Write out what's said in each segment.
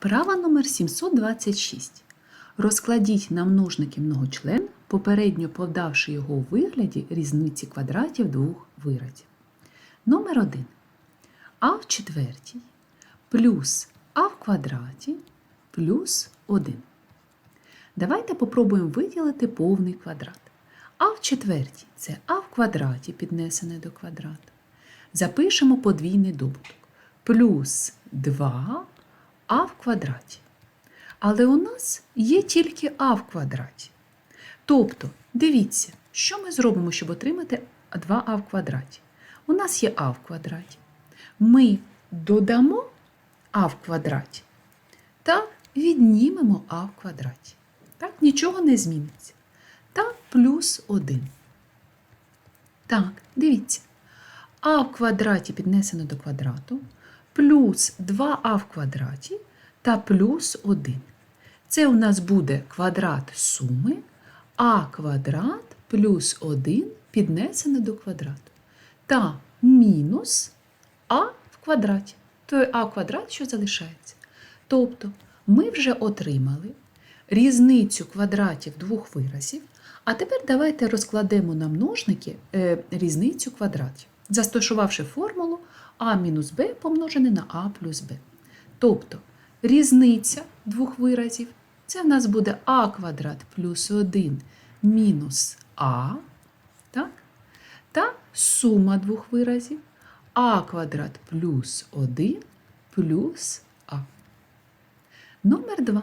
Вправа номер 726. Розкладіть на множники многочлен, попередньо подавши його у вигляді різниці квадратів двох виразів. Номер 1. А в четвертій плюс А в квадраті плюс 1. Давайте попробуємо виділити повний квадрат. А в четвертій це А в квадраті піднесене до квадрату. Запишемо подвійний добуток. Плюс 2 а в квадраті. Але у нас є тільки а в квадраті. Тобто, дивіться, що ми зробимо, щоб отримати 2а в квадраті. У нас є а в квадраті. Ми додамо а в квадраті та віднімемо а в квадраті. Так, нічого не зміниться. Та плюс 1. Так, дивіться. А в квадраті піднесено до квадрату плюс 2а в квадраті та плюс 1. Це у нас буде квадрат суми а квадрат плюс 1 піднесене до квадрату. Та мінус а в квадраті. Той а квадрат, що залишається. Тобто ми вже отримали різницю квадратів двох виразів, а тепер давайте розкладемо на множники е, різницю квадратів, застосувавши формулу а мінус b помножене на а плюс b. Тобто різниця двох виразів це в нас буде а квадрат плюс 1 мінус а, так? та сума двох виразів а квадрат плюс 1 плюс а. Номер 2.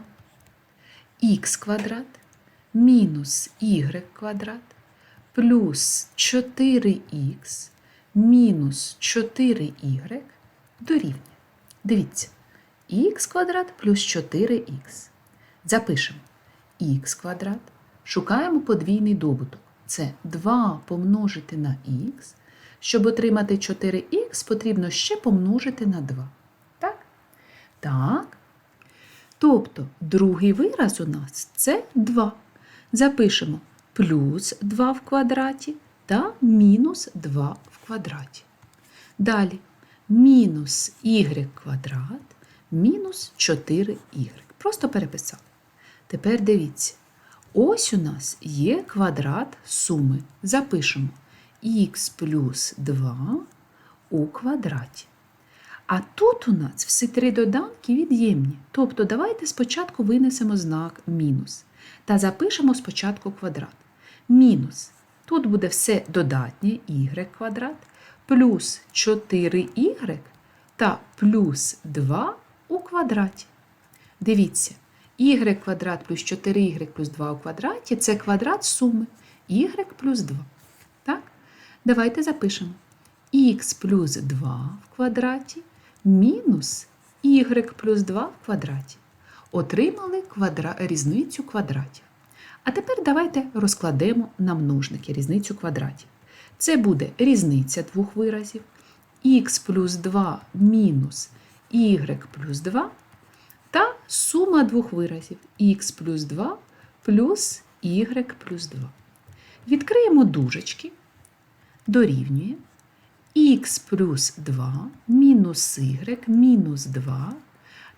х квадрат мінус y квадрат плюс 4х мінус 4y дорівнює. Дивіться, х квадрат плюс 4х. Запишемо х квадрат, шукаємо подвійний добуток. Це 2 помножити на х. Щоб отримати 4х, потрібно ще помножити на 2. Так? Так. Тобто другий вираз у нас це 2. Запишемо плюс 2 в квадраті та мінус 2 в квадраті. Далі мінус y квадрат мінус 4y. Просто переписали. Тепер дивіться. Ось у нас є квадрат суми. Запишемо х плюс 2 у квадраті. А тут у нас всі три доданки від'ємні. Тобто давайте спочатку винесемо знак мінус та запишемо спочатку квадрат. Мінус. Тут буде все додатнє y квадрат, плюс 4y та плюс 2 у квадраті. Дивіться, y квадрат плюс 4y плюс 2 у квадраті це квадрат суми y плюс 2. Так? Давайте запишемо х плюс 2 в квадраті мінус y плюс 2 в квадраті. Отримали квадра... різницю квадратів. А тепер давайте розкладемо на множники різницю квадратів. Це буде різниця двох виразів х плюс 2 мінус y плюс 2 та сума двох виразів х плюс 2 плюс y плюс 2. Відкриємо дужечки, дорівнює х плюс 2 мінус y мінус 2.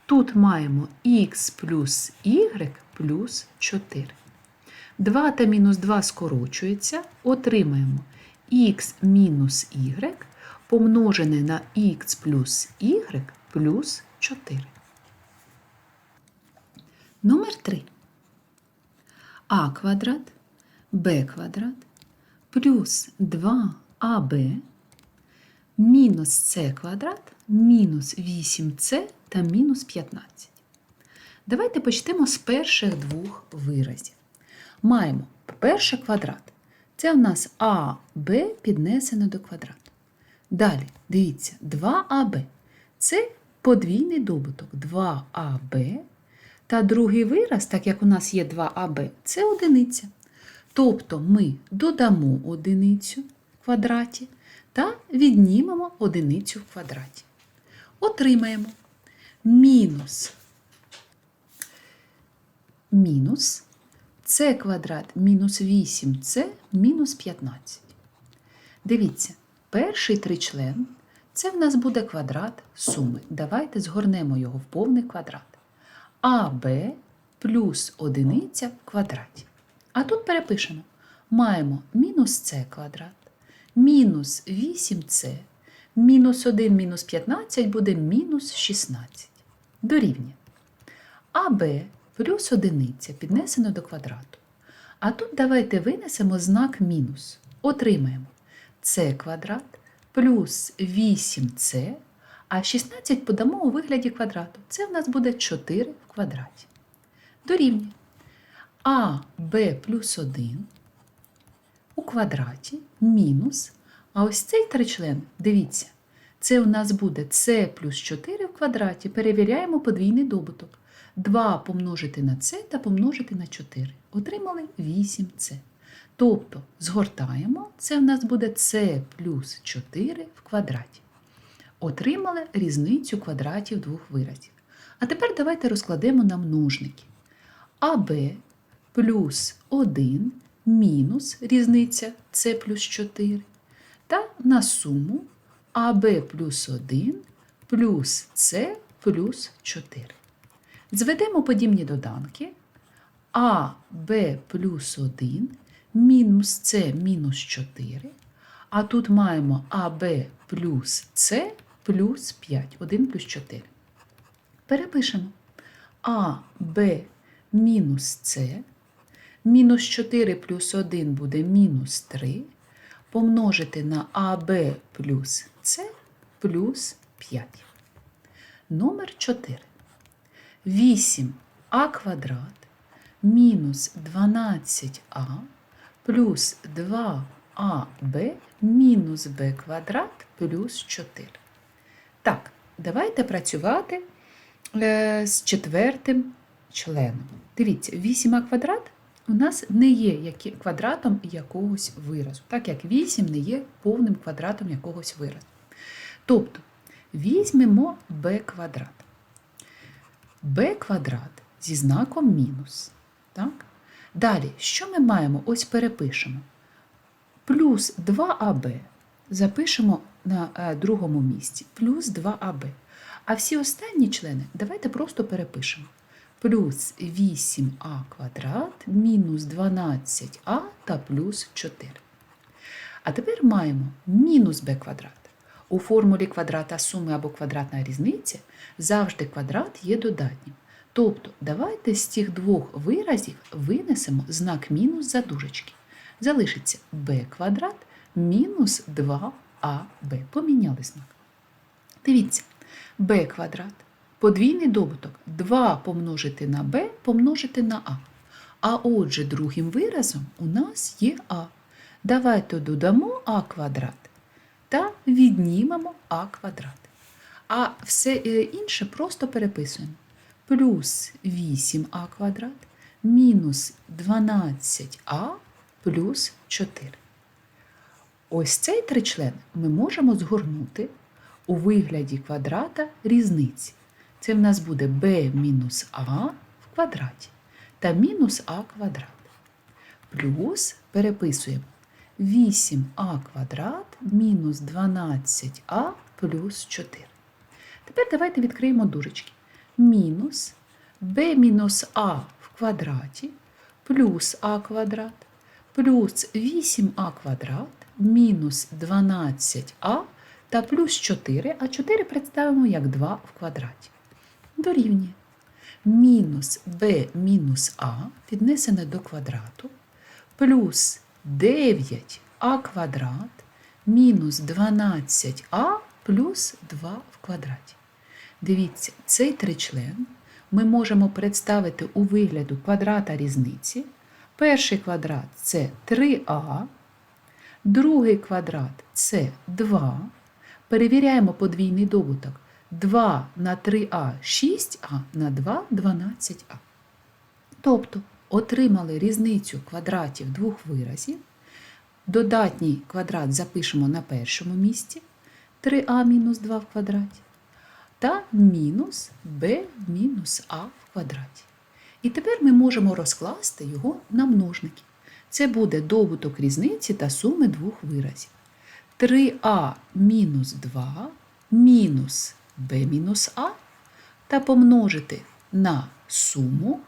Тут маємо х плюс y плюс 4. 2 та мінус 2 скорочується, отримаємо х мінус y помножене на х плюс y плюс 4. Номер 3. а квадрат, б квадрат плюс 2аб мінус с квадрат мінус 8с та мінус 15. Давайте почнемо з перших двох виразів. Маємо перше квадрат. Це у нас а, Б піднесено до квадрату. Далі, дивіться, 2АБ. Це подвійний добуток 2АБ. Та другий вираз, так як у нас є 2АБ, це одиниця. Тобто ми додамо одиницю в квадраті та віднімемо одиницю в квадраті. Отримаємо мінус мінус С квадрат мінус 8С мінус 15. Дивіться, перший тричлен це в нас буде квадрат суми. Давайте згорнемо його в повний квадрат. АБ плюс одиниця в квадраті. А тут перепишемо. Маємо мінус С квадрат, мінус 8С, мінус 1 мінус 15 буде мінус 16. Дорівнює. АБ плюс одиниця піднесено до квадрату. А тут давайте винесемо знак мінус. Отримаємо С квадрат плюс 8С, а 16 подамо у вигляді квадрату. Це в нас буде 4 в квадраті. Дорівнює. А, плюс 1 у квадраті мінус. А ось цей тричлен, дивіться, це у нас буде С плюс 4 в квадраті. Перевіряємо подвійний добуток. 2 помножити на С та помножити на 4. Отримали 8С. Тобто згортаємо, це в нас буде С плюс 4 в квадраті. Отримали різницю квадратів двох виразів. А тепер давайте розкладемо на множники. АБ плюс 1 мінус різниця С плюс 4 та на суму АБ плюс 1 плюс С плюс 4. Зведемо подібні доданки. А, Б плюс 1 мінус С мінус 4. А тут маємо АБ плюс С плюс 5. 1 плюс 4. Перепишемо. А, Б мінус С. Мінус 4 плюс 1 буде мінус 3. Помножити на АБ плюс С плюс 5. Номер 4. 8а квадрат мінус 12а плюс 2аб мінус b квадрат плюс 4. Так, давайте працювати е, з четвертим членом. Дивіться, 8а квадрат у нас не є квадратом якогось виразу, так як 8 не є повним квадратом якогось виразу. Тобто, візьмемо b квадрат b квадрат зі знаком мінус. Так? Далі, що ми маємо? Ось перепишемо. Плюс 2аб запишемо на е, другому місці. Плюс 2аб. А всі останні члени давайте просто перепишемо. Плюс 8а квадрат мінус 12а та плюс 4. А тепер маємо мінус b квадрат. У формулі квадрата суми або квадратна різниця завжди квадрат є додатнім. Тобто, давайте з цих двох виразів винесемо знак мінус за дужечки. Залишиться b квадрат мінус 2аб. Поміняли знак. Дивіться, b квадрат. Подвійний добуток 2 помножити на b помножити на а. А отже, другим виразом у нас є а. Давайте додамо а квадрат та віднімемо а квадрат. А все е, інше просто переписуємо. Плюс 8а квадрат мінус 12а плюс 4. Ось цей тричлен ми можемо згорнути у вигляді квадрата різниці. Це в нас буде b мінус а в квадраті та мінус а квадрат. Плюс переписуємо 8а квадрат мінус 12а плюс 4. Тепер давайте відкриємо дужечки. Мінус b мінус а в квадраті плюс а квадрат плюс 8а квадрат мінус 12а та плюс 4, а 4 представимо як 2 в квадраті. Дорівнює. Мінус b мінус а піднесене до квадрату плюс 9а квадрат мінус 12а плюс 2 в квадраті. Дивіться, цей тричлен ми можемо представити у вигляду квадрата різниці. Перший квадрат це 3а, другий квадрат це 2. Перевіряємо подвійний добуток. 2 на 3а 6а на 2 12а. Тобто отримали різницю квадратів двох виразів. Додатній квадрат запишемо на першому місці 3а мінус 2 в квадраті. Та мінус b мінус а в квадраті. І тепер ми можемо розкласти його на множники. Це буде добуток різниці та суми двох виразів. 3а мінус 2 мінус b мінус а та помножити на суму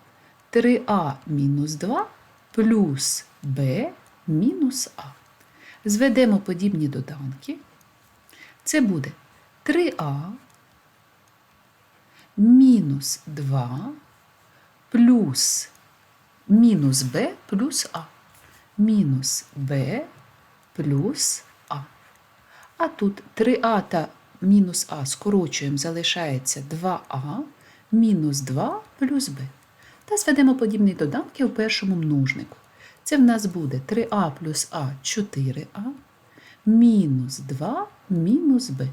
3а мінус 2 плюс b мінус а. Зведемо подібні доданки. Це буде 3а мінус 2 плюс мінус b плюс а. Мінус b плюс а. А тут 3а та мінус а скорочуємо, залишається 2а мінус 2 плюс b. Та зведемо подібні доданки у першому множнику. Це в нас буде 3а плюс а 4а мінус 2 мінус b,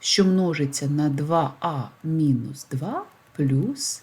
що множиться на 2а мінус 2 плюс